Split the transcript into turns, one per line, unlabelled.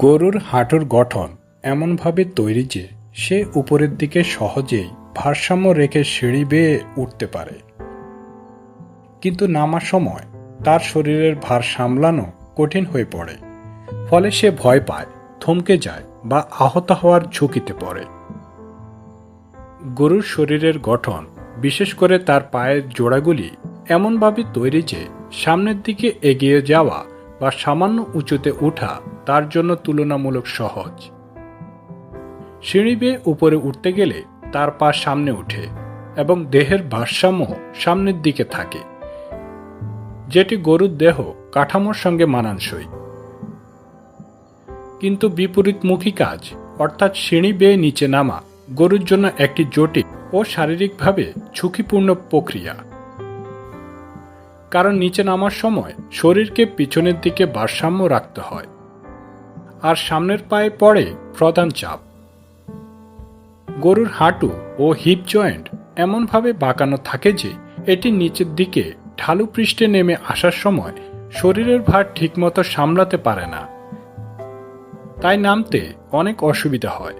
গরুর হাঁটুর গঠন এমনভাবে তৈরি যে সে উপরের দিকে সহজেই ভারসাম্য রেখে সিঁড়ি বেয়ে উঠতে পারে। কিন্তু নামার সময় তার শরীরের ভার সামলানো কঠিন হয়ে পড়ে, ফলে সে ভয় পায়, থমকে যায় বা আহত হওয়ার ঝুঁকিতে পড়ে। গরুর শরীরের গঠন, বিশেষ করে তার পায়ের জোড়াগুলি, এমনভাবে তৈরি যে সামনের দিকে এগিয়ে যাওয়া বা সামান্য উঁচুতে ওঠা তার জন্য তুলনামূলক সহজ। সিঁড়ি বেয়ে উপরে উঠতে গেলে তার পা সামনে ওঠে এবং দেহের ভারসাম্য সামনের দিকে থাকে, যেটি গরুর দেহ কাঠামোর সঙ্গে মানানসই। কিন্তু বিপরীতমুখী কাজ, অর্থাৎ সিঁড়ি বেয়ে নিচে নামা গরুর জন্য একটি জটিল ও শারীরিকভাবে ঝুঁকিপূর্ণ প্রক্রিয়া। কারণ নিচে নামার সময় শরীরকে পিছনের দিকে ভারসাম্য রাখতে হয়। আর সামনের পায়ে পড়ে প্রধান চাপ। গরুর হাঁটু ও হিপ জয়েন্ট এমনভাবে বাঁকানো থাকে যে এটি নিচের দিকে ঢালু পৃষ্ঠে নেমে আসার সময় শরীরের ভার ঠিকমতো সামলাতে পারে না। তাই নামতে অনেক অসুবিধা হয়।